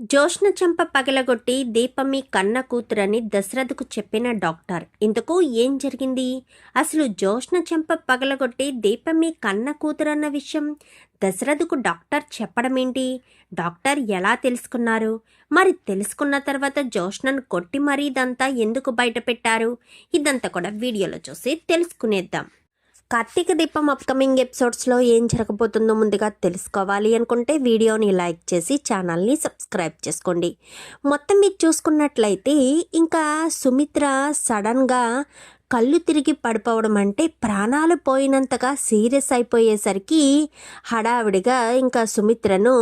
జోష్ణ చెంప పగలగొట్టి దీపమి కన్న కూతురని దశరథకు చెప్పిన డాక్టర్. ఇందుకు ఏం జరిగింది? అసలు జోష్ణ చెంప పగలగొట్టి దీపమి కన్న కూతురన్న విషయం దశరథకు డాక్టర్ చెప్పడమేంటి? డాక్టర్ ఎలా తెలుసుకున్నారు? మరి తెలుసుకున్న తర్వాత జోష్ణను కొట్టి మరీ ఇదంతా ఎందుకు బయటపెట్టారు? ఇదంతా కూడా వీడియోలో చూసి తెలుసుకునేద్దాం. కార్తీక దీపం అప్కమింగ్ ఎపిసోడ్స్లో ఏం జరగబోతుందో ముందుగా తెలుసుకోవాలి అనుకుంటే వీడియోని లైక్ చేసి ఛానల్ని సబ్స్క్రైబ్ చేసుకోండి. మొత్తం మీరు చూసుకున్నట్లయితే ఇంకా సుమిత్ర సడన్గా కళ్ళు తిరిగి పడిపోవడం అంటే ప్రాణాలు పోయినంతగా సీరియస్ అయిపోయేసరికి హడావిడిగా ఇంకా సుమిత్రను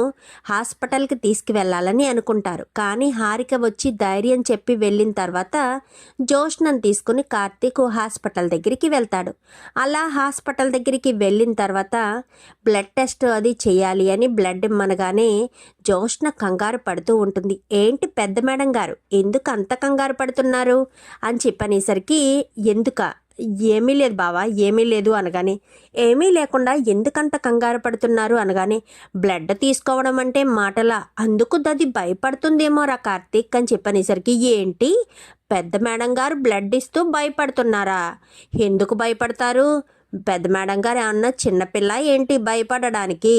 హాస్పిటల్కి తీసుకువెళ్ళాలని అనుకుంటారు. కానీ హారిక వచ్చి ధైర్యం చెప్పి వెళ్ళిన తర్వాత జోష్నను తీసుకుని కార్తీక్ హాస్పిటల్ దగ్గరికి వెళ్తాడు. అలా హాస్పిటల్ దగ్గరికి వెళ్ళిన తర్వాత బ్లడ్ టెస్ట్ అది చేయాలి అని బ్లడ్ ఇమ్మనగానే జోష్న కంగారు పడుతూ ఉంటుంది. ఏంటి పెద్ద మేడం గారు? ఎందుకు అంత కంగారు పడుతున్నారు? అని చెప్పనేసరికి ఎందుక? ఏమీ లేదు బావా ఏమీ లేదు అనగానే ఏమీ లేకుండా ఎందుకంత కంగారు పడుతున్నారు? అనగానే బ్లడ్ తీసుకోవడం అంటే మాటలా? అందుకు దది భయపడుతుందేమో రా కార్తీక్? అని చెప్పనేసరికి ఏంటి? పెద్ద మేడం గారు బ్లడ్ ఇస్తూ భయపడుతున్నారా? ఎందుకు భయపడతారు? పెద్ద మేడం గారు ఏమన్నా చిన్నపిల్ల ఏంటి భయపడడానికి?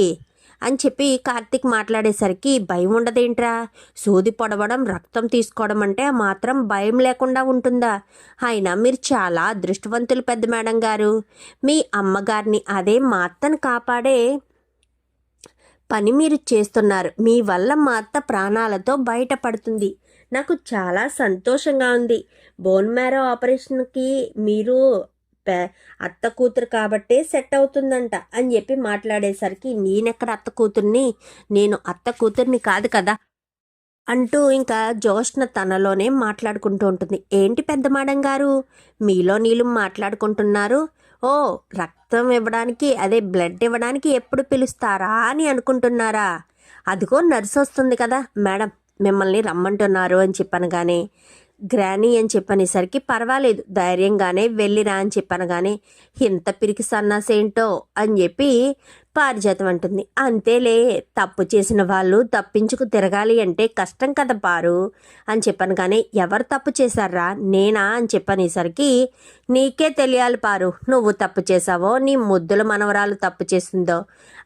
అని చెప్పి కార్తిక్ మాట్లాడేసరికి భయం ఉండదేంట్రా? సూది పొడవడం రక్తం తీసుకోవడం అంటే మాత్రం భయం లేకుండా ఉంటుందా? అయినా మీరు చాలా అదృష్టవంతులు పెద్ద మేడం గారు. మీ అమ్మగారిని అదే మా అత్తను కాపాడే పని మీరు చేస్తున్నారు. మీ వల్ల మా అత్త ప్రాణాలతో బయటపడుతుంది. నాకు చాలా సంతోషంగా ఉంది. బోన్ మ్యారో ఆపరేషన్కి మీరు చెప్పా. అత్త కూతురు కాబట్టే సెట్ అవుతుందంట అని చెప్పి మాట్లాడేసరికి నేనెక్కడ అత్త కూతుర్ని? నేను అత్త కూతుర్ని కాదు కదా? అంటూ ఇంకా జోష్న తనలోనే మాట్లాడుకుంటూ ఉంటుంది. ఏంటి పెద్ద మేడం గారు? మీలో నీళ్ళు మాట్లాడుకుంటున్నారు. ఓ రక్తం ఇవ్వడానికి అదే బ్లడ్ ఇవ్వడానికి ఎప్పుడు పిలుస్తారా అని అనుకుంటున్నారా? అదిగో నర్సు వస్తుంది కదా మేడం మిమ్మల్ని రమ్మంటున్నారు అని చెప్పనగానే గ్రానీ అని చెప్పనేసరికి పర్వాలేదు ధైర్యంగానే వెళ్ళిరా అని చెప్పాను కానీ ఇంత పిరికి సన్నాసేంటో? అని చెప్పి పారిజాతం అంటుంది. అంతేలే తప్పు చేసిన వాళ్ళు తప్పించుకు తిరగాలి అంటే కష్టం కదా పారు అని చెప్పాను కానీ ఎవరు తప్పు చేశారా? నేనా? అని చెప్పనేసరికి నీకే తెలియాలి పారు నువ్వు తప్పు చేసావో నీ ముద్దుల మనవరాలు తప్పు చేసిందో?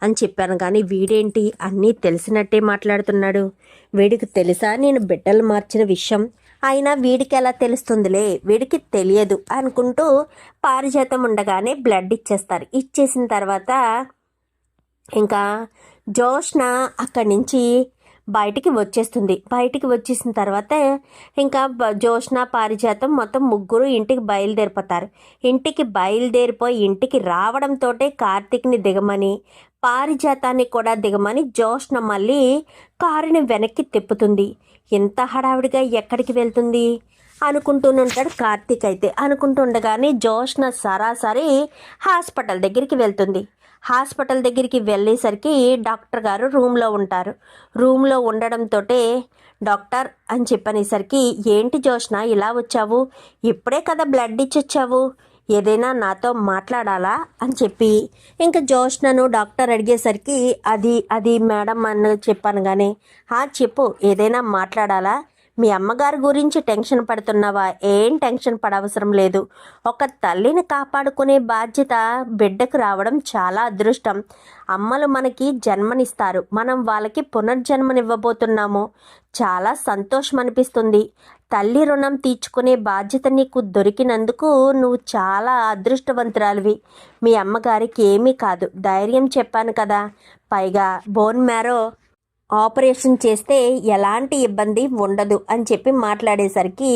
అని చెప్పాను కానీ వీడేంటి? అన్నీ తెలిసినట్టే మాట్లాడుతున్నాడు. వీడికి తెలుసా నేను బిడ్డలు మార్చిన విషయం? అయినా వీడికి ఎలా తెలుస్తుందిలే? వీడికి తెలియదు అనుకుంటూ పారిజాతం ఉండగానే బ్లడ్ ఇచ్చేస్తారు. ఇచ్చేసిన తర్వాత ఇంకా జోష్న అక్కడి నుంచి బయటికి వచ్చేస్తుంది. బయటికి వచ్చేసిన తర్వాత ఇంకా జోష్ణ జోష్న పారిజాతం మొత్తం ముగ్గురు ఇంటికి బయలుదేరిపోతారు. ఇంటికి బయలుదేరిపోయి ఇంటికి రావడంతో కార్తీక్ని దిగమని పారిజాతాన్ని కూడా దిగమని జోష్న మళ్ళీ కారుని వెనక్కి తిప్పుతుంది. ఇంత హడావిడిగా ఎక్కడికి వెళ్తుంది? అనుకుంటూనుంటాడు కార్తీక్ అయితే. అనుకుంటుండగానే జోష్న సరాసరి హాస్పిటల్ దగ్గరికి వెళ్తుంది. హాస్పిటల్ దగ్గరికి వెళ్ళేసరికి డాక్టర్ గారు రూమ్లో ఉంటారు. రూమ్లో ఉండడంతో డాక్టర్ అని చెప్పనేసరికి ఏంటి జోష్న ఇలా వచ్చావు? ఇప్పుడే కదా బ్లడ్ ఇచ్చొచ్చావు. ఏదైనా నాతో మాట్లాడాలా అని చెప్పి ఇంకా జోష్నను డాక్టర్ అడిగేసరికి అది అది మేడం అని చెప్పాను కానీ "ఆ, చెప్పు ఏదైనా మాట్లాడాలా? మీ అమ్మగారి గురించి టెన్షన్ పడుతున్నావా? ఏం టెన్షన్ పడవసరం లేదు. ఒక తల్లిని కాపాడుకునే బాధ్యత బిడ్డకు రావడం చాలా అదృష్టం. అమ్మలు మనకి జన్మనిస్తారు. మనం వాళ్ళకి పునర్జన్మనివ్వబోతున్నాము. చాలా సంతోషం అనిపిస్తుంది. తల్లి రుణం తీర్చుకునే బాధ్యత నీకు దొరికినందుకు నువ్వు చాలా అదృష్టవంతురాలివి. మీ అమ్మగారికి ఏమీ కాదు. ధైర్యం చెప్పాను కదా. పైగా బోన్ మ్యారో ఆపరేషన్ చేస్తే ఎలాంటి ఇబ్బంది ఉండదు అని చెప్పి మాట్లాడేసరికి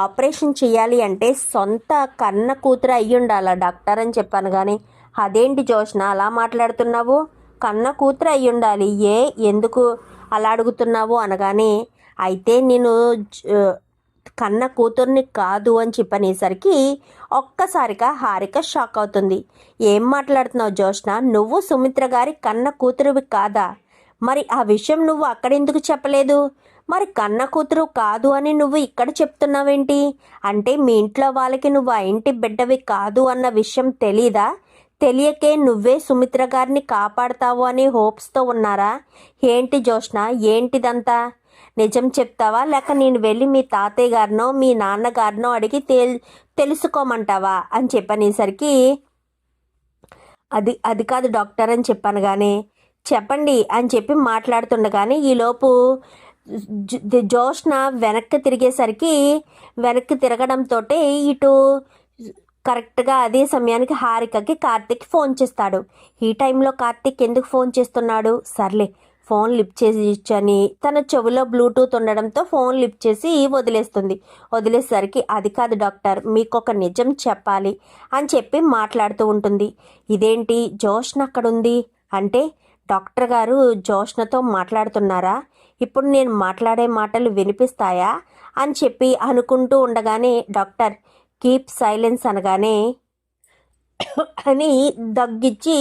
ఆపరేషన్ చేయాలి అంటే సొంత కన్న కూతురు అయ్యి ఉండాలా డాక్టర్? అని చెప్పాను కానీ అదేంటి జోష్న అలా మాట్లాడుతున్నావు? కన్న కూతురు అయ్యి ఉండాలి ఏ ఎందుకు అలా అడుగుతున్నావు? అనగానే అయితే నేను కన్న కూతుర్ని కాదు అని చెప్పనేసరికి ఒక్కసారిగా హారిక షాక్ అవుతుంది. ఏం మాట్లాడుతున్నావు జోష్న? నువ్వు సుమిత్ర గారి కన్న కూతురువి కాదా? మరి ఆ విషయం నువ్వు అక్కడెందుకు చెప్పలేదు? మరి కన్న కూతురు కాదు అని నువ్వు ఇక్కడ చెప్తున్నావేంటి? అంటే మీ ఇంట్లో వాళ్ళకి నువ్వు ఆ ఇంటి బిడ్డవి కాదు అన్న విషయం తెలీదా? తెలియకే నువ్వే సుమిత్ర గారిని కాపాడతావు అని హోప్స్తో ఉన్నారా? ఏంటి జోష్ణ ఏంటిదంతా? నిజం చెప్తావా? లేక నేను వెళ్ళి మీ తాతయ్య గారినో మీ నాన్నగారినో అడిగి తెల్ తెలుసుకోమంటావా? అని చెప్పనేసరికి అది అది కాదు డాక్టర్ అని చెప్పాను కానీ చెప్పండి అని చెప్పి మాట్లాడుతుండగానే ఈలోపు జోష్న వెనక్కి తిరిగేసరికి వెనక్కి తిరగడంతో ఇటు కరెక్ట్గా అదే సమయానికి హారికకి కార్తిక్ ఫోన్ చేస్తాడు. ఈ టైంలో కార్తిక్ ఎందుకు ఫోన్ చేస్తున్నాడు? సర్లే ఫోన్ లిఫ్ట్ చేసి ఇచ్చని తన చెవిలో బ్లూటూత్ ఉండడంతో ఫోన్ లిఫ్ట్ చేసి వదిలేస్తుంది. వదిలేసరికి అది కాదు డాక్టర్ మీకు ఒక నిజం చెప్పాలి అని చెప్పి మాట్లాడుతూ ఉంటుంది. ఇదేంటి జోష్న అక్కడుంది? అంటే డాక్టర్ గారు జోష్నతో మాట్లాడుతున్నారా? ఇప్పుడు నేను మాట్లాడే మాటలు వినిపిస్తాయా? అని చెప్పి అనుకుంటూ ఉండగానే డాక్టర్ కీప్ సైలెన్స్ అనగానే అని దగ్గిచ్చి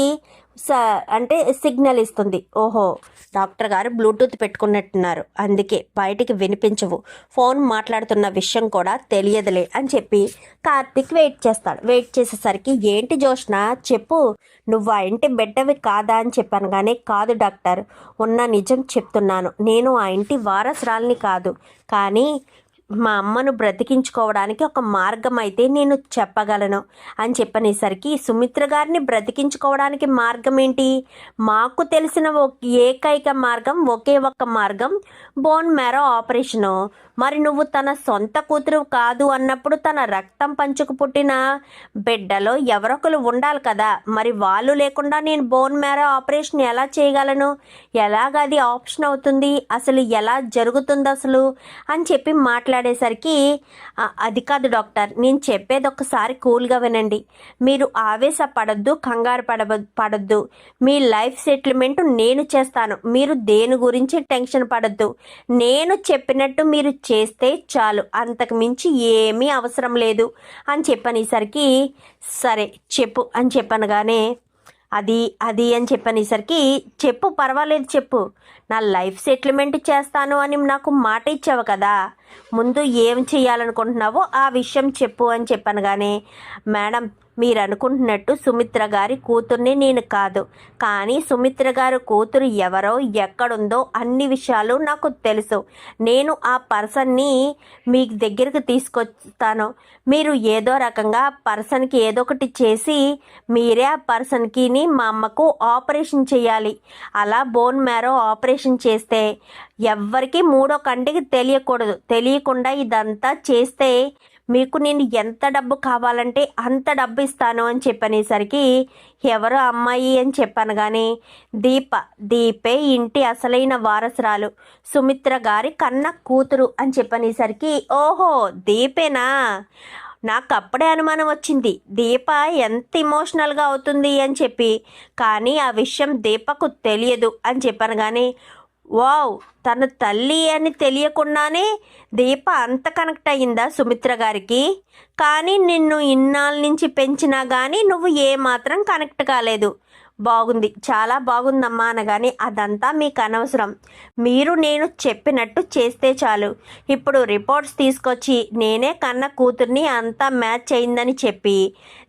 అంటే సిగ్నల్ ఇస్తుంది. ఓహో డాక్టర్ గారు బ్లూటూత్ పెట్టుకున్నట్టున్నారు. అందుకే బయటికి వినిపించవు. ఫోన్ మాట్లాడుతున్న విషయం కూడా తెలియదులే అని చెప్పి కార్తిక్ వెయిట్ చేస్తాడు. వెయిట్ చేసేసరికి ఏంటి జోష్న చెప్పు. నువ్వు ఆ ఇంటి బిడ్డవి కాదా అని చెప్పాను కానీ కాదు డాక్టర్. ఉన్న నిజం చెప్తున్నాను. నేను ఆ ఇంటి వారసురాల్ని కాదు. కానీ మా అమ్మను బ్రతికించుకోవడానికి ఒక మార్గం అయితే నేను చెప్పగలను అని చెప్పనేసరికి సుమిత్ర గారిని బ్రతికించుకోవడానికి మార్గం ఏంటి మాకు తెలిసిన ఏకైక మార్గం ఒకే ఒక్క మార్గం బోన్ మ్యారో ఆపరేషను. మరి నువ్వు తన సొంత కూతురు కాదు అన్నప్పుడు తన రక్తం పంచుకు పుట్టిన బిడ్డలో ఎవరొకరు ఉండాలి కదా? మరి వాళ్ళు లేకుండా నేను బోన్ మ్యారో ఆపరేషన్ ఎలా చేయగలను? ఎలాగ అది ఆప్షన్ అవుతుంది? అసలు ఎలా జరుగుతుంది అసలు? అని చెప్పి మాట్లాడేసరికి అది కాదు డాక్టర్ నేను చెప్పేది ఒకసారి కూల్గా వినండి. మీరు ఆవేశపడద్దు కంగారు పడ పడద్దు. మీ లైఫ్ సెటిల్మెంట్ నేను చేస్తాను. మీరు దేని గురించి టెన్షన్ పడద్దు. నేను చెప్పినట్టు మీరు చేస్తే చాలు. అంతకు మించి ఏమీ అవసరం లేదు. అని చెప్పనేసరికి సరే చెప్పు అని చెప్పనగానే అది అది అని చెప్పనేసరికి చెప్పు పర్వాలేదు చెప్పు. నా లైఫ్ సెటిల్మెంట్ చేస్తాను అని నాకు మాట ఇచ్చావు కదా. ముందు ఏం చేయాలనుకుంటున్నావో ఆ విషయం చెప్పు అని చెప్పాను కానీ మేడం మీరు అనుకుంటున్నట్టు సుమిత్ర గారి కూతుర్ని నేను కాదు. కానీ సుమిత్ర గారి కూతురు ఎవరో ఎక్కడుందో అన్ని విషయాలు నాకు తెలుసు. నేను ఆ పర్సన్ని మీ దగ్గరికి తీసుకొస్తాను. మీరు ఏదో రకంగా ఆ పర్సన్కి ఏదో ఒకటి చేసి మీరే ఆ పర్సన్కి మా అమ్మకు ఆపరేషన్ చేయాలి. అలా బోన్ మ్యారో ఆపరేషన్ చేస్తే ఎవ్వరికి మూడో కంటికి తెలియకూడదు. తెలియకుండా ఇదంతా చేస్తే మీకు నేను ఎంత డబ్బు కావాలంటే అంత డబ్బు ఇస్తాను అని చెప్పనేసరికి ఎవరు అమ్మాయి అని చెప్పాను కానీ దీప దీపే ఇంటి అసలైన వారసురాలు సుమిత్ర గారి కన్న కూతురు అని చెప్పనేసరికి ఓహో దీపేనా? నాకు అప్పుడే అనుమానం వచ్చింది. దీప ఎంత ఇమోషనల్గా అవుతుంది అని చెప్పి కానీ ఆ విషయం దీపకు తెలియదు అని చెప్పాను కానీ వావ్ తన తల్లి అని తెలియకుండానే దీప అంత కనెక్ట్ అయ్యిందా సుమిత్ర గారికి? కానీ నిన్ను ఇన్నాళ్ళ నుంచి పెంచినా కానీ నువ్వు ఏమాత్రం కనెక్ట్ కాలేదు. బాగుంది. చాలా బాగుందమ్మా అనగానే అదంతా మీకు అనవసరం. మీరు నేను చెప్పినట్టు చేస్తే చాలు. ఇప్పుడు రిపోర్ట్స్ తీసుకొచ్చి నేనే కన్న కూతుర్ని అంతా మ్యాచ్ అయిందని చెప్పి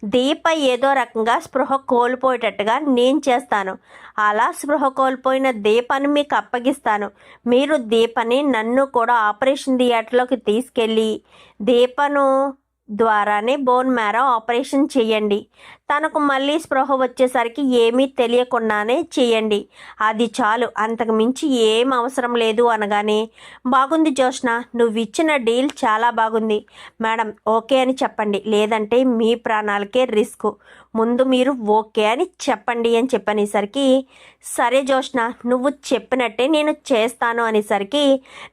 దీప ఏదో రకంగా స్పృహ కోల్పోయేటట్టుగా నేను చేస్తాను. అలా స్పృహ కోల్పోయిన దీపని మీకు అప్పగిస్తాను. మీరు దీపని నన్ను కూడా ఆపరేషన్ థియేటర్లోకి తీసుకెళ్ళి దీపను ద్వారానే బోన్ మ్యారో ఆపరేషన్ చేయండి. తనకు మళ్ళీ స్పృహ వచ్చేసరికి ఏమీ తెలియకుండానే చేయండి. అది చాలు అంతకు మించి ఏం అవసరం లేదు అనగానే బాగుంది జోష్న నువ్వు ఇచ్చిన డీల్ చాలా బాగుంది. మేడం ఓకే అని చెప్పండి. లేదంటే మీ ప్రాణాలకే రిస్క్. ముందు మీరు ఓకే అని చెప్పండి అని చెప్పనేసరికి సరే జోష్న నువ్వు చెప్పినట్టే నేను చేస్తాను అనేసరికి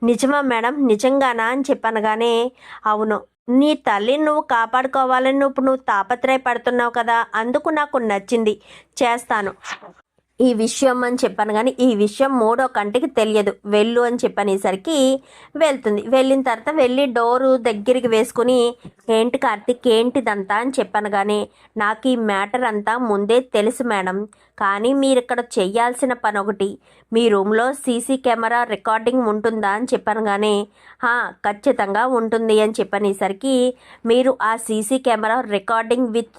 నిజమా మేడం నిజంగానా అని చెప్పనగానే అవును నీ తల్లిని నువ్వు కాపాడుకోవాలని నువ్వు నువ్వు తాపత్రయపడుతున్నావు కదా అందుకు నాకు నచ్చింది. చేస్తాను. ఈ విషయం అని చెప్పాను కానీ ఈ విషయం మూడో కంటికి తెలియదు. వెళ్ళు అని చెప్పనేసరికి వెళ్తుంది. వెళ్ళిన తర్వాత వెళ్ళి డోరు దగ్గరికి వేసుకుని ఏంటి కార్తీక్ ఏంటిదంతా? అని చెప్పాను కానీ నాకు ఈ మ్యాటర్ అంతా ముందే తెలుసు మేడం. కానీ మీరు ఇక్కడ చేయాల్సిన పని ఒకటి మీ రూమ్లో సీసీ కెమెరా రికార్డింగ్ ఉంటుందా? అని చెప్పాను కానీ ఖచ్చితంగా ఉంటుంది అని చెప్పనేసరికి మీరు ఆ సీసీ కెమెరా రికార్డింగ్ విత్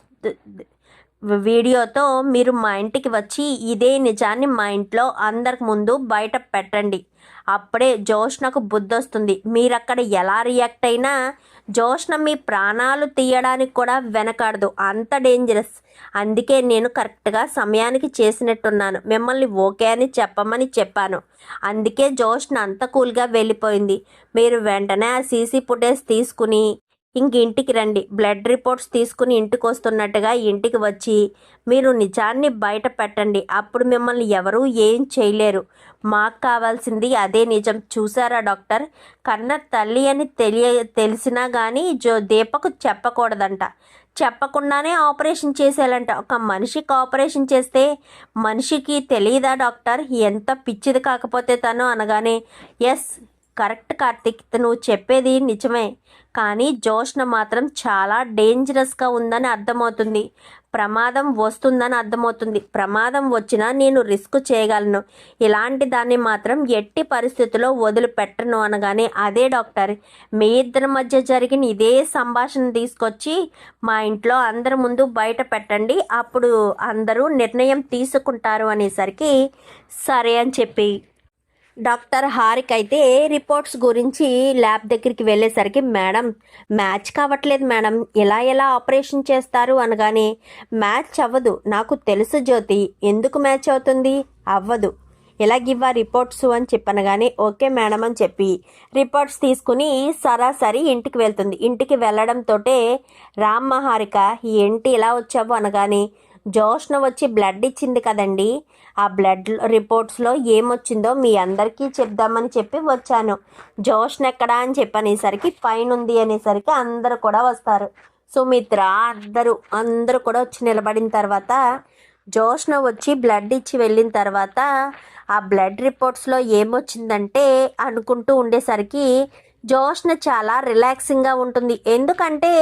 వీడియోతో మీరు మా ఇంటికి వచ్చి ఇదే నిజాన్ని మా ఇంట్లో అందరికి ముందు బయట పెట్టండి. అప్పుడే జోష్నకు బుద్ధి వస్తుంది మీరు అక్కడ ఎలా రియాక్ట్ అయినా జోష్న మీ ప్రాణాలు తీయడానికి కూడా వెనకాడదు. అంత డేంజరస్ అందుకే నేను కరెక్ట్గా సమయానికి చేసినట్టున్నాను. మిమ్మల్ని ఓకే అని చెప్పమని చెప్పాను. అందుకే జోష్న అంత కూల్గా వెళ్ళిపోయింది. మీరు వెంటనే ఆ సీసీ ఫుటేజ్ తీసుకుని ఇంటికి రండి. బ్లడ్ రిపోర్ట్స్ తీసుకుని ఇంటికి వస్తున్నట్టుగా ఇంటికి వచ్చి మీరు నిజాన్ని బయట పెట్టండి. అప్పుడు మిమ్మల్ని ఎవరూ ఏం చేయలేరు. మాకు కావాల్సింది అదే నిజం. చూసారా డాక్టర్? కన్న తల్లి అని తెలియ తెలిసినా కానీ జో దీపకు చెప్పకూడదంట. చెప్పకుండానే ఆపరేషన్ చేసేయాలంట. ఒక మనిషికి ఆపరేషన్ చేస్తే మనిషికి తెలియదా డాక్టర్? ఎంత పిచ్చిది కాకపోతే తను అనగానే ఎస్ కరెక్ట్ కార్తిక్ నువ్వు చెప్పేది నిజమే. కానీ జోష్న మాత్రం చాలా డేంజరస్గా ఉందని అర్థమవుతుంది. ప్రమాదం వస్తుందని అర్థమవుతుంది. ప్రమాదం వచ్చినా నేను రిస్క్ చేయగలను. ఇలాంటి దాన్ని మాత్రం ఎట్టి పరిస్థితుల్లో వదిలిపెట్టను అనగానే అదే డాక్టర్ మీ ఇద్దరి మధ్య జరిగిన ఇదే సంభాషణ తీసుకొచ్చి మా ఇంట్లో అందరి ముందు బయట పెట్టండి. అప్పుడు అందరూ నిర్ణయం తీసుకుంటారు అనేసరికి సరే అని చెప్పి డాక్టర్ హారిక్ అయితే రిపోర్ట్స్ గురించి ల్యాబ్ దగ్గరికి వెళ్ళేసరికి మేడం మ్యాచ్ కావట్లేదు మేడం. ఎలా ఎలా ఆపరేషన్ చేస్తారు? అనగానే మ్యాచ్ అవ్వదు. నాకు తెలుసు జ్యోతి. ఎందుకు మ్యాచ్ అవుతుంది? అవ్వదు. ఎలాగివ్వా రిపోర్ట్స్ అని చెప్పనగానే ఓకే మేడం అని చెప్పి రిపోర్ట్స్ తీసుకుని సరాసరి ఇంటికి వెళ్తుంది. ఇంటికి వెళ్ళడంతో రామ్ హారిక ఏంటి ఇలా వచ్చావు? అనగానే జోష్న వచ్చి బ్లడ్ ఇచ్చింది కదండి. ఆ బ్లడ్ రిపోర్ట్స్లో ఏమొచ్చిందో మీ అందరికీ చెప్దామని చెప్పి వచ్చాను. జోష్న్ ఎక్కడా అని చెప్పనేసరికి ఫైన్ ఉంది అనేసరికి అందరూ కూడా వస్తారు. సుమిత్ర అందరూ అందరూ కూడా వచ్చి నిలబడిన తర్వాత జోష్న వచ్చి బ్లడ్ ఇచ్చి వెళ్ళిన తర్వాత ఆ బ్లడ్ రిపోర్ట్స్లో ఏమొచ్చిందంటే అనుకుంటూ ఉండేసరికి జోష్న చాలా రిలాక్సింగ్గా ఉంటుంది. ఎందుకంటే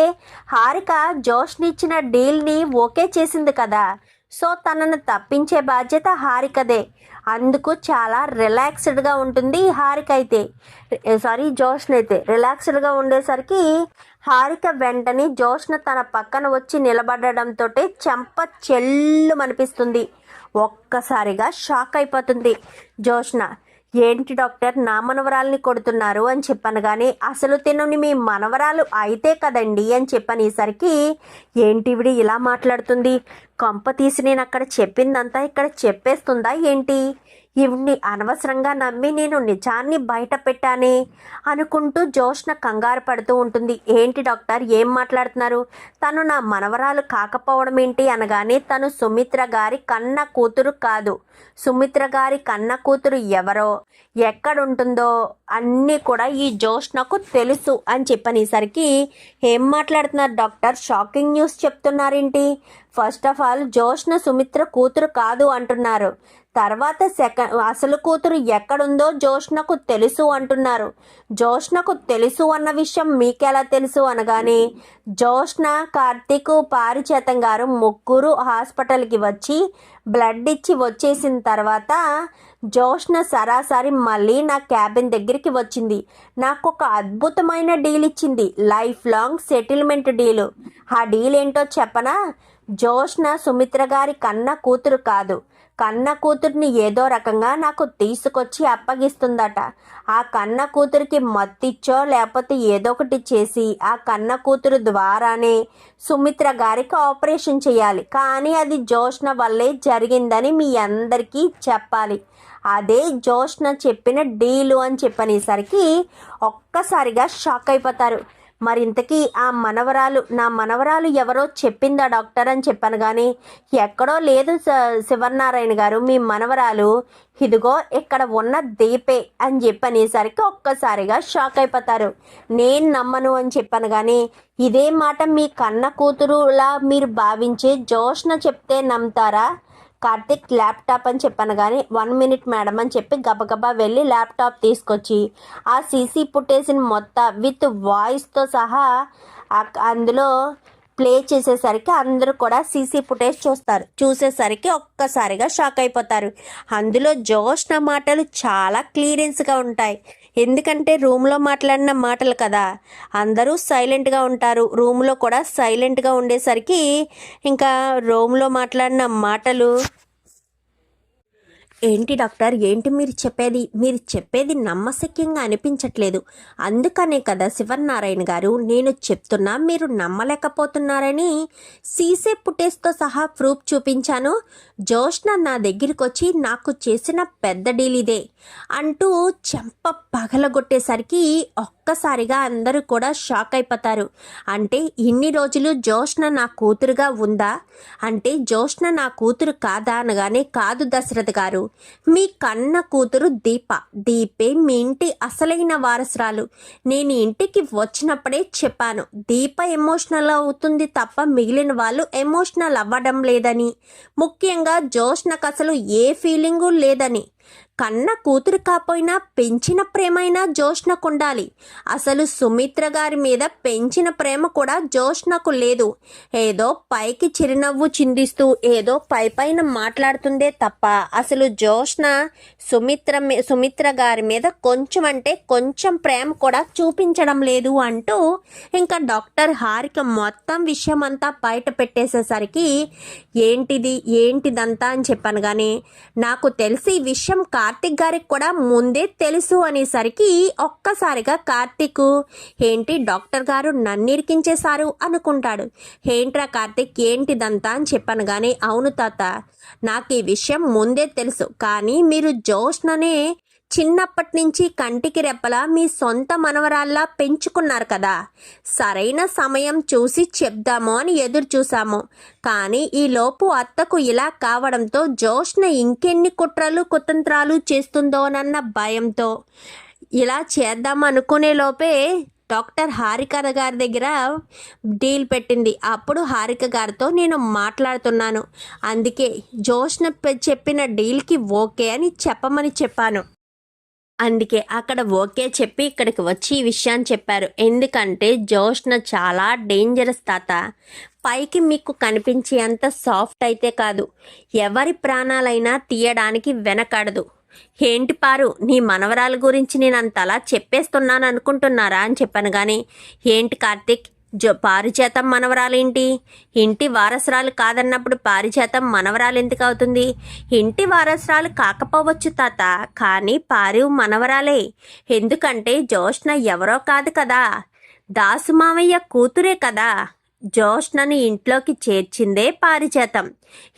హారిక జోష్ని ఇచ్చిన డీల్ని ఓకే చేసింది కదా. సో తనను తప్పించే బాధ్యత హారికదే. అందుకు చాలా రిలాక్స్డ్గా ఉంటుంది హారిక అయితే సారీ జోష్న అయితే రిలాక్స్డ్గా ఉండేసరికి హారిక వెంటనే జోష్న తన పక్కన వచ్చి నిలబడడంతో చెంప చెల్లు అనిపిస్తుంది ఒక్కసారిగా షాక్ అయిపోతుంది జోష్న. ఏంటి డాక్టర్? నా మనవరాల్ని కొడుతున్నారు అని చెప్పాను కానీ అసలు తినని మీ మనవరాలు అయితే కదండి అని చెప్పనేసరికి ఏంటివిడి ఇలా మాట్లాడుతుంది? కొంప తీసి నేను అక్కడ చెప్పిందంతా ఇక్కడ చెప్పేస్తుందా ఏంటి? ఇవన్నీ అనవసరంగా నమ్మి నేను నిజాన్ని బయట పెట్టానే అనుకుంటూ జోష్న కంగారు పడుతూ ఉంటుంది. ఏంటి డాక్టర్? ఏం మాట్లాడుతున్నారు? తను నా మనవరాలు కాకపోవడం ఏంటి అనగానే తను సుమిత్ర గారి కన్న కూతురు కాదు. సుమిత్ర గారి కన్న కూతురు ఎవరో ఎక్కడుంటుందో అన్నీ కూడా ఈ జోష్నకు తెలుసు అని చెప్పనేసరికి ఏం మాట్లాడుతున్నారు doctor? Shocking news చెప్తున్నారేంటి? First of all Joshna Sumitra కూతురు కాదు అంటున్నారు. తర్వాత సెకండ్ అసలు కూతురు ఎక్కడుందో జోష్నకు తెలుసు అంటున్నారు. జోష్నకు తెలుసు అన్న విషయం మీకెలా తెలుసు అనగానే జోష్న కార్తీక్ పారిచేతం గారు ముగ్గురు హాస్పిటల్కి వచ్చి బ్లడ్ ఇచ్చి వచ్చేసిన తర్వాత జోష్న సరాసరి మళ్ళీ నా క్యాబిన్ దగ్గరికి వచ్చింది. నాకు ఒక అద్భుతమైన డీల్ ఇచ్చింది. Life long settlement deal. ఆ డీల్ ఏంటో చెప్పనా? జోష్న సుమిత్ర గారి కన్న కూతురు కాదు. కన్న కూతుర్ని ఏదో రకంగా నాకు తీసుకొచ్చి అప్పగిస్తుందట. ఆ కన్న కూతురికి మత్తిచ్చో లేకపోతే ఏదో ఒకటి చేసి ఆ కన్న కూతురు ద్వారానే సుమిత్ర గారికి ఆపరేషన్ చేయాలి. కానీ అది జోష్న వల్లే జరిగిందని మీ అందరికీ చెప్పాలి. అదే జోష్న చెప్పిన డీలు అని చెప్పనేసరికి ఒక్కసారిగా షాక్ అయిపోతారు. మరింతకీ ఆ మనవరాలు నా మనవరాలు ఎవరో చెప్పిందా డాక్టర్ అని చెప్పాను కానీ ఎక్కడో లేదు శివనారాయణ గారు మీ మనవరాలు ఇదిగో ఇక్కడ ఉన్న దీపే అని చెప్పనేసరికి ఒక్కసారిగా షాక్ అయిపోతారు. నేను నమ్మను అని చెప్పాను కానీ ఇదే మాట మీ కన్న కూతురులా మీరు భావించే జోష్న చెప్తే నమ్ముతారా? కార్తిక్ ల్యాప్టాప్ అని చెప్పాను కానీ వన్ మినిట్ మేడం అని చెప్పి గబగబా వెళ్ళి ల్యాప్టాప్ తీసుకొచ్చి ఆ సీసీ ఫుటేజ్ని మొత్తం విత్ వాయిస్తో సహా అందులో ప్లే చేసేసరికి అందరూ కూడా సీసీ ఫుటేజ్ చూస్తారు. చూసేసరికి ఒక్కసారిగా షాక్ అయిపోతారు. అందులో జోష్న మాటలు చాలా క్లియరెన్స్గా ఉంటాయి. ఎందుకంటే రూమ్లో మాట్లాడిన మాటలు కదా. అందరూ సైలెంట్గా ఉంటారు. రూమ్లో కూడా సైలెంట్గా ఉండేసరికి ఇంకా రూమ్లో మాట్లాడిన మాటలు ఏంటి డాక్టర్? ఏంటి మీరు చెప్పేది? మీరు చెప్పేది నమ్మశక్యంగా అనిపించట్లేదు. అందుకనే కదా శివనారాయణ గారు నేను చెప్తున్నా మీరు నమ్మలేకపోతున్నారని సీసే పుటేస్తో సహా ప్రూఫ్ చూపించాను. జోష్న నా దగ్గరికి వచ్చి నాకు చేసిన పెద్ద డీల్ ఇదే అంటూ చెంప పగలగొట్టేసరికి ఒక్కసారిగా అందరూ కూడా షాక్ అయిపోతారు. అంటే ఇన్ని రోజులు జోష్న నా కూతురుగా ఉందా? అంటే జోష్న నా కూతురు కాదా అనగానే కాదు దశరథ్ గారు. మీ కన్న కూతురు దీప. దీపే మీ ఇంటి అసలైన వారసురాలు. నేను ఇంటికి వచ్చినప్పుడే చెప్పాను. దీప ఎమోషనల్ అవుతుంది తప్ప మిగిలిన వాళ్ళు ఎమోషనల్ అవ్వడం లేదని. ముఖ్యంగా జోష్నకు అసలు ఏ ఫీలింగు లేదని. కన్న కూతురు కాపోయినా పెంచిన ప్రేమైనా జోష్నకు ఉండాలి అసలు సుమిత్ర గారి మీద పెంచిన ప్రేమ కూడా జోష్నకు లేదు. ఏదో పైకి చిరునవ్వు చిందిస్తూ ఏదో పై పైన మాట్లాడుతుందే తప్ప అసలు జోష్న సుమిత్ర సుమిత్ర గారి మీద కొంచెం అంటే కొంచెం ప్రేమ కూడా చూపించడం లేదు అంటూ ఇంకా డాక్టర్ హారిక మొత్తం విషయం అంతా బయట పెట్టేసేసరికి ఏంటిది? ఏంటిదంతా? అని చెప్పాను కానీ నాకు తెలిసి ఈ విషయం కార్తిక్ గారికి కూడా ముందే తెలుసు అనేసరికి ఒక్కసారిగా కార్తిక్ ఏంటి డాక్టర్ గారు నన్ను ఇరికించేశారు అనుకుంటాడు. ఏంట్రా కార్తిక్ ఏంటిదంతా? అని చెప్పాను కానీ అవును తాత నాకు ఈ విషయం ముందే తెలుసు. కానీ మీరు జోష్ననే చిన్నప్పటి నుంచి కంటికి రెప్పలా మీ సొంత మనవరాల్లా పెంచుకున్నారు కదా. సరైన సమయం చూసి చెప్దాము అని ఎదురు చూశాము. కానీ ఈ లోపు అత్తకు ఇలా కావడంతో జోష్న ఇంకెన్ని కుట్రలు కుతంత్రాలు చేస్తుందోనన్న భయంతో ఇలా చేద్దాం అనుకునే లోపే డాక్టర్ హారిక గారి దగ్గర డీల్ పెట్టింది. అప్పుడు హారిక గారితో నేను మాట్లాడుతున్నాను. అందుకే జోష్న చెప్పిన డీల్కి ఓకే అని చెప్పమని చెప్పాను. అందుకే అక్కడ ఓకే చెప్పి ఇక్కడికి వచ్చి ఈ విషయాన్ని చెప్పారు. ఎందుకంటే జోష్న చాలా డేంజరస్ తాత. పైకి మీకు కనిపించే అంత సాఫ్ట్ అయితే కాదు. ఎవరి ప్రాణాలైనా తీయడానికి వెనకడదు. ఏంటి పారు నీ మనవరాల గురించి నేను అంతలా చెప్పేస్తున్నాను అనుకుంటున్నారా అని చెప్పాను. కానీ ఏంటి కార్తిక్ జో పారిచేతం మనవరాలేంటి? ఇంటి వారసురాలు కాదన్నప్పుడు పారిచేతం మనవరాలు ఎందుకు అవుతుంది? ఇంటి వారసురాలు కాకపోవచ్చు తాత కానీ పారివు మనవరాలే. ఎందుకంటే జోష్న ఎవరో కాదు కదా. దాసు మామయ్య కూతురే కదా. జోష్నని ఇంట్లోకి చేర్చిందే పారిచేతం.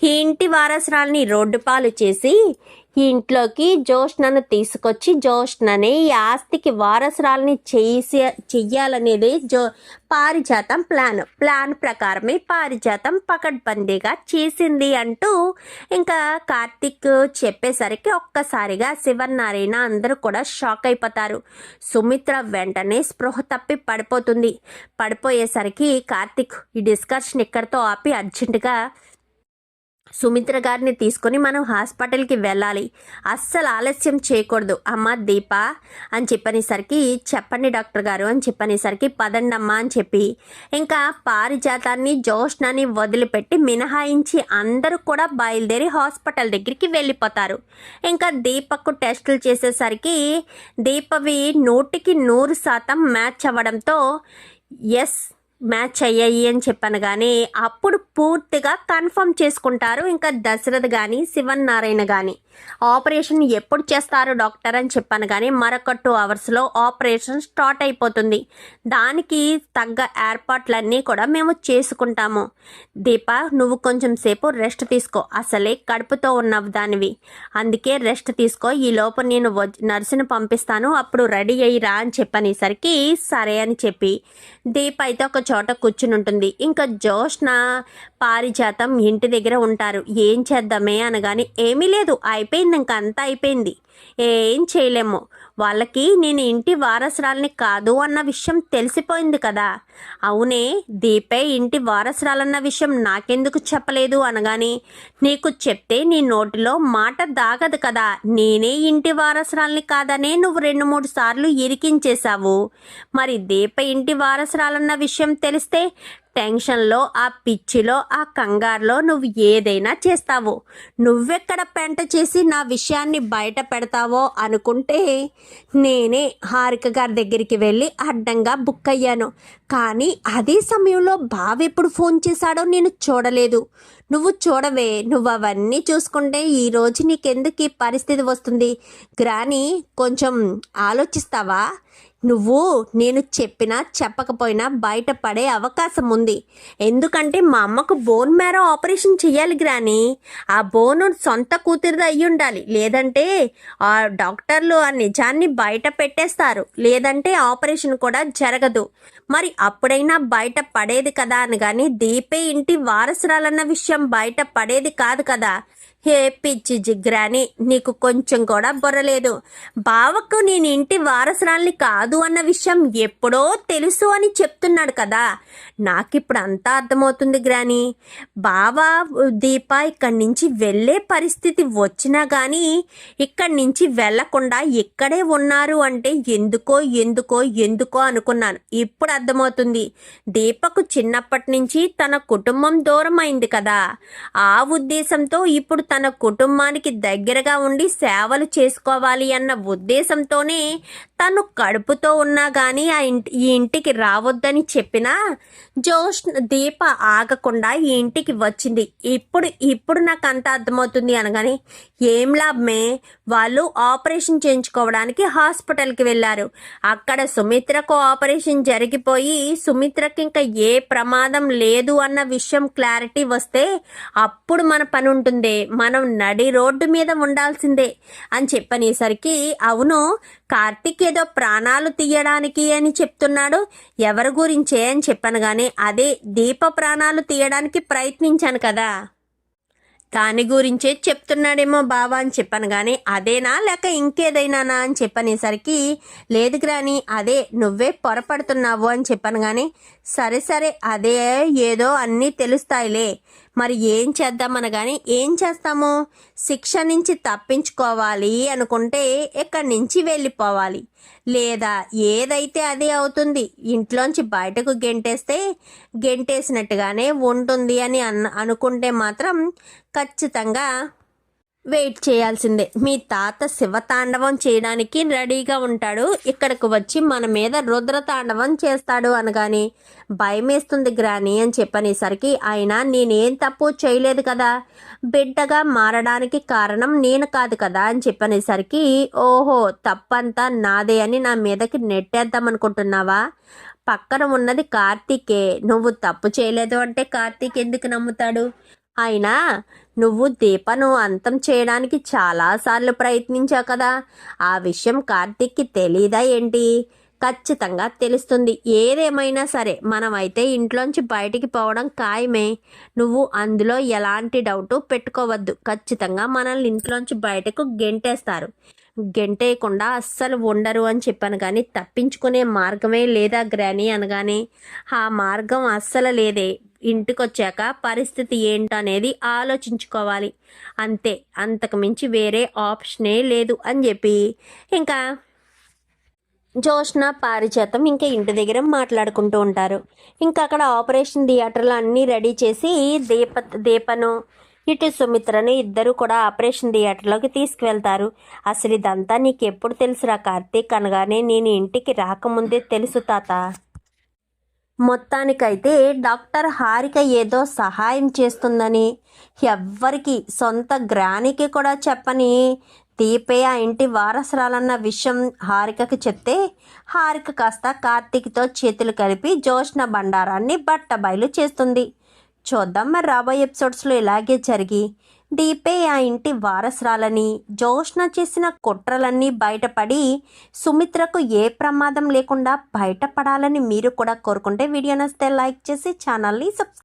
ఈ ఇంటి వారసురాల్ని రోడ్డు పాలు చేసి ఈ ఇంట్లోకి జోష్నను తీసుకొచ్చి జోష్నని ఈ ఆస్తికి వారసురాల్ని చేసి చెయ్యాలనేది జో పారిజాతం ప్లాన్. ప్లాన్ ప్రకారమే పారిజాతం పకడ్బందీగా చేసింది అంటూ ఇంకా కార్తిక్ చెప్పేసరికి ఒక్కసారిగా శివన్నారాయణ అందరూ కూడా షాక్ అయిపోతారు. సుమిత్ర వెంటనే స్పృహ తప్పి పడిపోతుంది. పడిపోయేసరికి కార్తిక్ ఈ డిస్కషన్ ఇక్కడితో ఆపి అర్జెంటుగా సుమిత్ర గారిని తీసుకొని మనం హాస్పిటల్కి వెళ్ళాలి. అస్సలు ఆలస్యం చేయకూడదు. అమ్మ దీప అని చెప్పనేసరికి చెప్పండి డాక్టర్ గారు అని చెప్పనేసరికి పదండమ్మా అని చెప్పి ఇంకా పారిజాతాన్ని జోష్నాన్ని వదిలిపెట్టి మినహాయించి అందరూ కూడా బయలుదేరి హాస్పిటల్ దగ్గరికి వెళ్ళిపోతారు. ఇంకా దీపకు టెస్టులు చేసేసరికి దీపవి నూటికి నూరు శాతం మ్యాచ్ అవ్వడంతో ఎస్ మ్యాచ్ అయ్యాయి అని చెప్పాను కానీ అప్పుడు పూర్తిగా కన్ఫర్మ్ చేసుకుంటారు. ఇంకా దశరథ్ కానీ శివన్ నారాయణ కానీ ఆపరేషన్ ఎప్పుడు చేస్తారు డాక్టర్ అని చెప్పాను కానీ మరొక టూ అవర్స్లో ఆపరేషన్ స్టార్ట్ అయిపోతుంది. దానికి తగ్గ ఏర్పాట్లన్నీ కూడా మేము చేసుకుంటాము. దీప నువ్వు కొంచెం సేపు రెస్ట్ తీసుకో. అసలే కడుపుతో ఉన్న దానివి. అందుకే రెస్ట్ తీసుకో. ఈ లోపు నేను నర్సును పంపిస్తాను. అప్పుడు రెడీ అయ్యిరా అని చెప్పనేసరికి సరే అని చెప్పి దీప అయితే ఒక చోట కూర్చుని ఉంటుంది ఇంకా జోష్న పారిజాతం ఇంటి దగ్గర ఉంటారు. ఏం చేద్దామే అనగానే ఏమీ లేదు. అయిపోయింది ఇంకా అంతా అయిపోయింది. ఏం చేయలేము. వాళ్ళకి నేను ఇంటి వారసురాల్ని కాదు అన్న విషయం తెలిసిపోయింది కదా. అవునే దీపే ఇంటి వారసురాలన్న విషయం నాకెందుకు చెప్పలేదు అనగాని నీకు చెప్తే నీ నోటిలో మాట దాగదు కదా నేనే ఇంటి వారసురాల్ని కాదనే నువ్వు రెండు మూడు సార్లు ఇరికించేశావు. మరి దీప ఇంటి వారసురాలన్న విషయం తెలిస్తే టెన్షన్లో ఆ పిచ్చిలో ఆ కంగారులో నువ్వు ఏదైనా చేస్తావు. నువ్వెక్కడ పెంట చేసి నా విషయాన్ని బయట పెడతావో అనుకుంటే నేనే హారిక గారి దగ్గరికి వెళ్ళి అడ్డంగా బుక్ అయ్యాను. కా కానీ అదే సమయంలో బావ ఎప్పుడు ఫోన్ చేశాడో నేను చూడలేదు. నువ్వు చూడవే నువ్వు అవన్నీ చూసుకుంటే ఈరోజు నీకెందుకు ఈ పరిస్థితి వస్తుంది? గ్రాని కొంచెం ఆలోచిస్తావా? నువ్వు నేను చెప్పినా చెప్పకపోయినా బయటపడే అవకాశం ఉంది. ఎందుకంటే మా అమ్మకు బోన్ మేర ఆపరేషన్ చేయాలి గ్రాని. ఆ బోన్ సొంత కూతురిది అయి ఉండాలి. లేదంటే ఆ డాక్టర్లు ఆ నిజాన్ని బయట పెట్టేస్తారు. లేదంటే ఆపరేషన్ కూడా జరగదు. మరి అప్పుడైనా బయట పడేది కదా అని కానీ దీపే ఇంటి వారసురాలన్న విషయం బయట పడేది కాదు కదా. హే పిచ్చి జిగ్రాని నీకు కొంచెం కూడా బుర్రలేదు బావకు నేను ఇంటి వారసురాల్ని కాదు అన్న విషయం ఎప్పుడో తెలుసు అని చెప్తున్నాడు కదా. నాకిప్పుడు అంతా అర్థమవుతుంది గ్రాని. బావ దీప ఇక్కడి నుంచి వెళ్ళే పరిస్థితి వచ్చినా కానీ ఇక్కడి నుంచి వెళ్ళకుండా ఇక్కడే ఉన్నారు అంటే ఎందుకో ఎందుకో ఎందుకో అనుకున్నాను. ఇప్పుడు అర్థమవుతుంది. దీపకు చిన్నప్పటి నుంచి తన కుటుంబం దూరం అయింది కదా. ఆ ఉద్దేశంతో ఇప్పుడు తన కుటుంబానికి దగ్గరగా ఉండి సేవలు చేసుకోవాలి అన్న ఉద్దేశంతోనే తను కడుపుతో ఉన్నా కానీ ఆ ఇంటి ఈ ఇంటికి రావద్దని చెప్పినా జోష్ దీప ఆగకుండా ఈ ఇంటికి వచ్చింది. ఇప్పుడు ఇప్పుడు నాకు అంత అర్థమవుతుంది అనగానే ఏం లాభమే? వాళ్ళు ఆపరేషన్ చేయించుకోవడానికి హాస్పిటల్కి వెళ్ళారు. అక్కడ సుమిత్రకు ఆపరేషన్ జరిగిపోయి సుమిత్రకి ఇంకా ఏ ప్రమాదం లేదు అన్న విషయం క్లారిటీ వస్తే అప్పుడు మన పని ఉంటుంది. మనం నడి రోడ్డు మీద ఉండాల్సిందే అని చెప్పనేసరికి అవును కార్తిక్ ఏదో ప్రాణాలు తీయడానికి అని చెప్తున్నాడు. ఎవరి గురించే అని చెప్పాను కానీ అదే దీప ప్రాణాలు తీయడానికి ప్రయత్నించాను కదా. దాని గురించే చెప్తున్నాడేమో బావా అని చెప్పాను కానీ అదేనా లేక ఇంకేదైనానా అని చెప్పనేసరికి లేదు గ్రాని అదే నువ్వే పొరపడుతున్నావు అని చెప్పాను కానీ సరే సరే అదే ఏదో అన్నీ తెలుస్తాయిలే. మరి ఏం చేద్దామనగాని ఏం చేస్తాము? శిక్ష నుంచి తప్పించుకోవాలి అనుకుంటే ఇక్కడి నుంచి వెళ్ళిపోవాలి? లేదా ఏదైతే అదే అవుతుంది ఇంట్లోంచి బయటకు గెంటేస్తే గెంటేసినట్టుగానే ఉంటుంది అని అన్ అనుకుంటే మాత్రం ఖచ్చితంగా వెయిట్ చేయాల్సిందే. మీ తాత శివతాండవం చేయడానికి రెడీగా ఉంటాడు. ఇక్కడికి వచ్చి మన మీద రుద్రతాండవం చేస్తాడు అనగాని భయమేస్తుంది గ్రాని అని చెప్పనేసరికి ఆయన నేనేం తప్పు చేయలేదు కదా? బిడ్డగా మారడానికి కారణం నేను కాదు కదా? అని చెప్పనేసరికి ఓహో తప్పంతా నాదే అని నా మీదకి నెట్టేద్దాం అనుకుంటున్నావా పక్కన ఉన్నది కార్తీకే. నువ్వు తప్పు చేయలేదు అంటే కార్తీక్ ఎందుకు నమ్ముతాడు? అయినా నువ్వు దీపను అంతం చేయడానికి చాలాసార్లు ప్రయత్నించావు కదా. ఆ విషయం కార్తిక్కి తెలీదా ఏంటి? ఖచ్చితంగా తెలుస్తుంది. ఏదేమైనా సరే మనమైతే ఇంట్లోంచి బయటికి పోవడం ఖాయమే. నువ్వు అందులో ఎలాంటి డౌటు పెట్టుకోవద్దు. ఖచ్చితంగా మనల్ని ఇంట్లోంచి బయటకు గెంటేస్తారు. గెంటేయకుండా అస్సలు ఉండరు అని చెప్పాను కానీ తప్పించుకునే మార్గమే లేదా గ్రాని అనగానే? ఆ మార్గం అస్సలు లేదే. ఇంటికి వచ్చాక పరిస్థితి ఏంటనేది ఆలోచించుకోవాలి. అంతే అంతకు మించి వేరే ఆప్షనే లేదు అని చెప్పి. ఇంకా జోష్న పారిచేతం ఇంకా ఇంటి దగ్గర మాట్లాడుకుంటూ ఉంటారు. ఇంకా అక్కడ ఆపరేషన్ థియేటర్లు అన్నీ రెడీ చేసి దీప దీపను ఇటు సుమిత్రను ఇద్దరు కూడా ఆపరేషన్ థియేటర్లోకి తీసుకువెళ్తారు. అసలు ఇదంతా నీకు ఎప్పుడు తెలుసురా కార్తీక్ అనగానే నేను ఇంటికి రాకముందే తెలుసు తాత. మొత్తానికైతే డాక్టర్ హారిక ఏదో సహాయం చేస్తుందని ఎవ్వరికి సొంత గ్రానికి కూడా చెప్పని దీపే ఆ ఇంటి వారసురాలన్న విషయం హారికకి చెప్తే హారిక కాస్త కార్తీక్తో చేతులు కలిపి జోష్ణ బండారాన్ని బట్టబయలు చేస్తుంది. చూద్దాం మరి రాబోయే ఎపిసోడ్స్లో ఇలాగే జరిగి దీపే ఆ ఇంటి వారసురాలని జోష్న చేసిన కుట్రలన్నీ బయటపడి సుమిత్రకు ఏ ప్రమాదం లేకుండా బయటపడాలని మీరు కూడా కోరుకుంటే వీడియో వస్తే లైక్ చేసి ఛానల్ని సబ్స్క్రైబ్